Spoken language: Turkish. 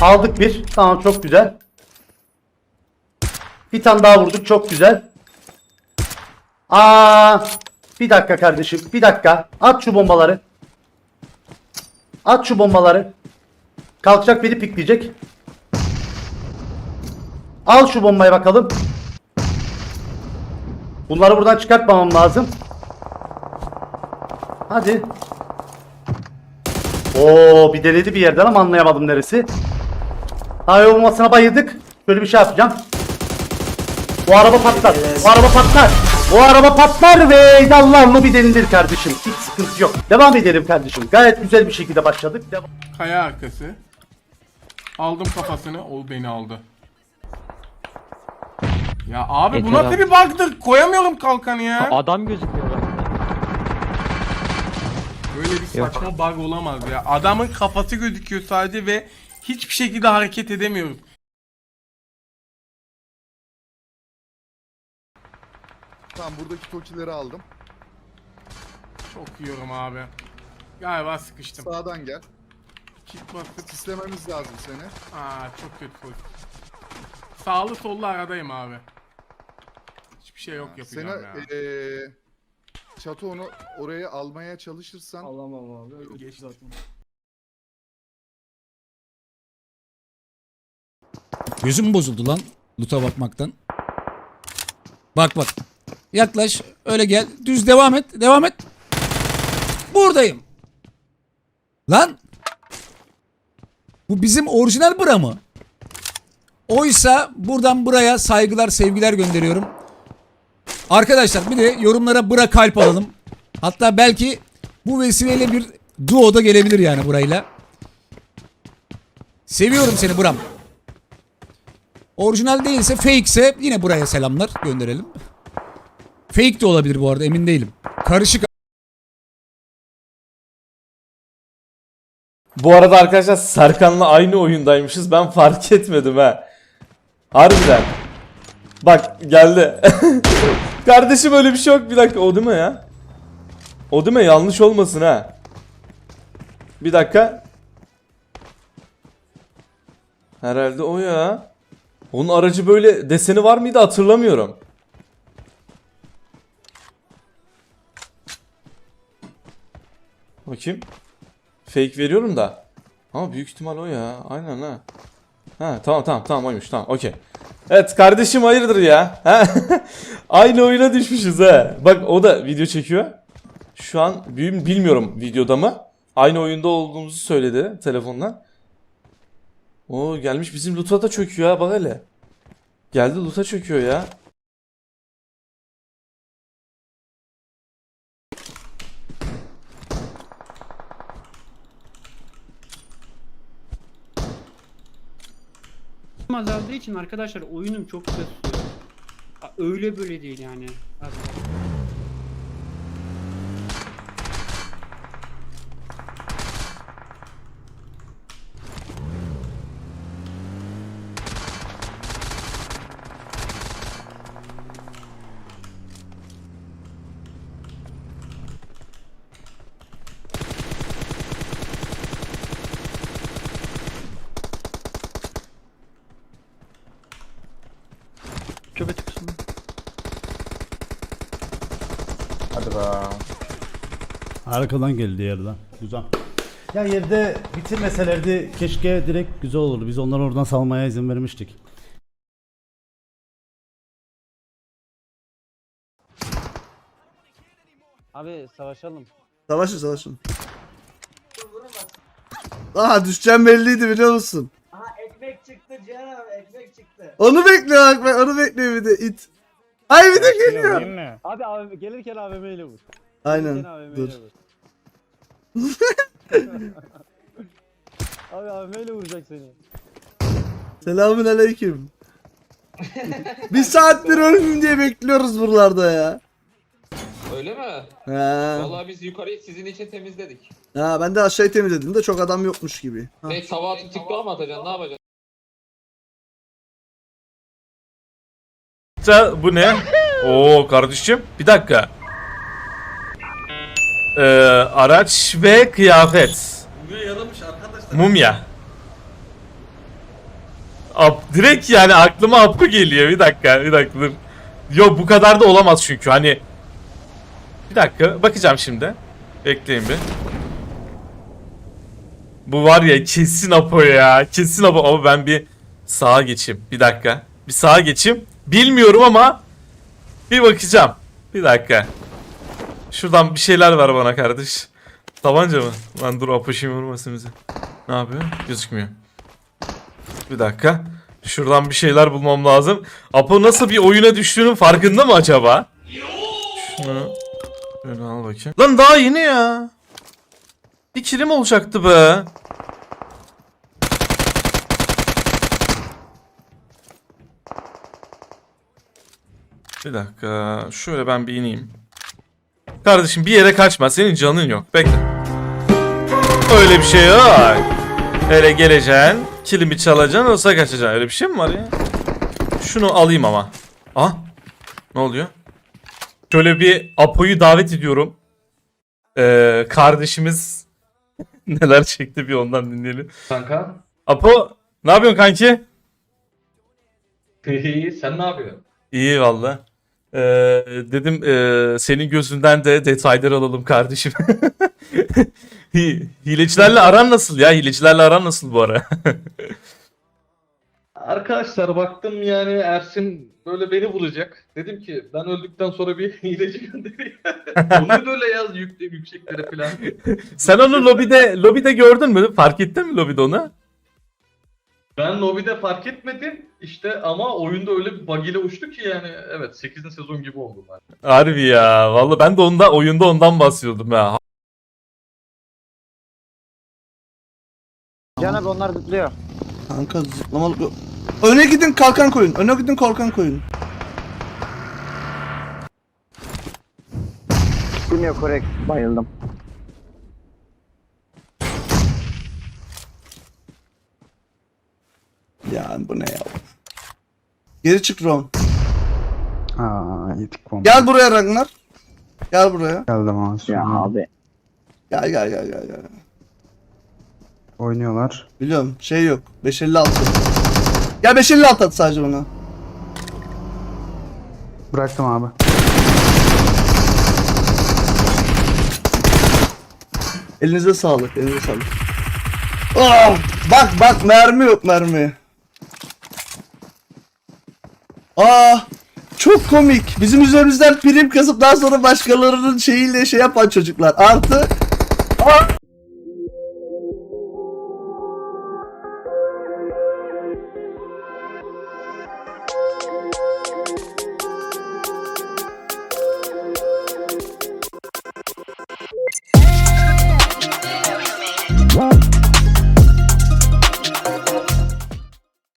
Aldık bir. Tamam çok güzel. Bir tane daha vurduk çok güzel. Aa, bir dakika kardeşim. Bir dakika. At şu bombaları. At şu bombaları. Kalkacak biri pikleyecek. Al şu bombayı bakalım. Bunları buradan çıkartmamam lazım. Hadi. Oo bir denedi bir yerden ama anlayamadım neresi. Hava olmasına bayıldık. Böyle bir şey yapacağım. Bu araba patlar. Bu araba patlar. Bu araba patlar ve Allah'ımı bir denilir kardeşim. Hiç sıkıntı yok. Devam edelim kardeşim. Gayet güzel bir şekilde başladık. Devam. Kaya arkası. Aldım kafasını. O beni aldı. Ya abi bu Yeter nasıl abi. bir bug'dır? Koyamıyorum kalkanı ya. Adam gözüküyor. Böyle bir saçma bug olamaz ya. Adamın kafası gözüküyor sadece ve hiçbir şekilde hareket edemiyoruz. Tamam buradaki tokileri aldım. Çok yiyorum abi. Galiba sıkıştım. Sağdan gel. Kit basıp. Sislememiz lazım seni. Aa çok kötü pozisyon. Sağlı sollu aradayım abi. Hiçbir şey yok Seni yapacağım ya. eee çatı onu oraya almaya çalışırsan Alamam abi. Geçti. zaten. Gözüm bozuldu lan loot'a bakmaktan. Bak bak. Yaklaş. Öyle gel. Düz devam et. Devam et. Buradayım. Lan. Bu bizim orijinal bura mı? Oysa buradan buraya saygılar sevgiler gönderiyorum. Arkadaşlar bir de yorumlara bıra kalp alalım. Hatta belki bu vesileyle bir duo da gelebilir yani burayla. Seviyorum seni Buram. Orijinal değilse fake ise yine buraya selamlar gönderelim. Fake de olabilir bu arada emin değilim. Karışık Bu arada arkadaşlar Serkan'la aynı oyundaymışız. Ben fark etmedim ha. Harbiden. Bak geldi. Kardeşim öyle bir şey yok. Bir dakika o değil mi ya? O değil mi? Yanlış olmasın ha. Bir dakika. Herhalde o ya. Onun aracı böyle deseni var mıydı hatırlamıyorum. Bakayım. Fake veriyorum da. Ama büyük ihtimal o ya. Aynen ha. Ha tamam tamam tamam oymuş tamam okey. Evet kardeşim hayırdır ya. Ha? Aynı oyuna düşmüşüz ha. Bak o da video çekiyor. Şu an bilmiyorum videoda mı. Aynı oyunda olduğumuzu söyledi telefonla. O gelmiş bizim loot'a da çöküyor ha bak hele. Geldi loot'a çöküyor ya. azaldığı için arkadaşlar oyunum çok. Ha, Öyle böyle değil yani. Az- Köpek tıkısın. Arkadan geldi yerden. Güzel. Ya yerde bitirmeselerdi keşke direkt güzel olurdu. Biz onları oradan salmaya izin vermiştik. Abi savaşalım. Savaşın savaşın. Aha düşeceğim belliydi biliyor musun? Çıktı Cihan abi ekmek çıktı. Onu bekliyor bak ben onu bekliyor bir de it. Ay bir de geliyor. Abi abi gelirken AVM ile vur. Aynen Gelirken AVM dur. vur. abi AVM ile vuracak seni. Selamun aleyküm. bir saattir ölmeyeyim diye bekliyoruz buralarda ya. Öyle mi? Ha. Vallahi biz yukarıyı sizin için temizledik. ha ben de aşağıyı temizledim de çok adam yokmuş gibi. Ha. Ne tava atıp TikTok'a mı atacaksın? Ne yapacaksın? Bu ne? Oo kardeşim bir dakika. Ee, araç ve kıyafet. Mumya yaramış. Ap, direkt yani aklıma Apo geliyor. Bir dakika, bir dakika dur. Yok bu kadar da olamaz çünkü hani. Bir dakika bakacağım şimdi. Bekleyin bir. Bu var ya kesin Apo ya. Kesin Apo. Ama ben bir sağa geçeyim. Bir dakika. Bir sağa geçeyim. Bilmiyorum ama bir bakacağım. Bir dakika. Şuradan bir şeyler ver bana kardeş. Tabanca mı? Lan dur şimdi vurmasın bizi. Ne yapıyor? Gözükmüyor. Bir dakika. Şuradan bir şeyler bulmam lazım. Apo nasıl bir oyuna düştüğünün farkında mı acaba? Şunu şöyle al bakayım. Lan daha yeni ya. Bir kilim olacaktı be. Bir dakika. Şöyle ben bir ineyim. Kardeşim bir yere kaçma. Senin canın yok. Bekle. Öyle bir şey yok. Öyle geleceksin. Kilimi çalacaksın. Olsa kaçacaksın. Öyle bir şey mi var ya? Şunu alayım ama. Ah. Ne oluyor? Şöyle bir Apo'yu davet ediyorum. Ee, kardeşimiz neler çekti bir ondan dinleyelim. Kanka. Apo ne yapıyorsun kanki? İyi sen ne yapıyorsun? İyi valla. Ee, dedim ee, senin gözünden de detaylar alalım kardeşim. Hi- Hilecilerle aran nasıl ya? Hilecilerle aran nasıl bu ara? Arkadaşlar baktım yani Ersin böyle beni vuracak. Dedim ki ben öldükten sonra bir hileci göndereyim. Onu da öyle yaz yükle yükseklere falan. Sen onu lobide lobide gördün mü? Fark ettin mi lobide onu? Ben lobide fark etmedim işte ama oyunda öyle bir bug ile uçtu ki yani evet 8. sezon gibi oldu ben. Harbi ya. Valla ben de onda oyunda ondan bahsediyordum ya. Can abi onlar zıplıyor. Kanka zıplamalık yok. Öne gidin kalkan koyun. Öne gidin kalkan koyun. Bilmiyor korek. Bayıldım. Ya bu ne ya? Geri çık Ron. Aa yedik bomba. Gel buraya Ragnar. Gel buraya. Geldim abi. Ya abi. Gel gel gel gel gel. Oynuyorlar. Biliyorum şey yok. 556. Gel 556 at sadece bana. Bıraktım abi. Elinize sağlık. Elinize sağlık. Ah, bak bak mermi yok mermi. Aa çok komik. Bizim üzerimizden prim kasıp daha sonra başkalarının şeyiyle şey yapan çocuklar. Artı Aa,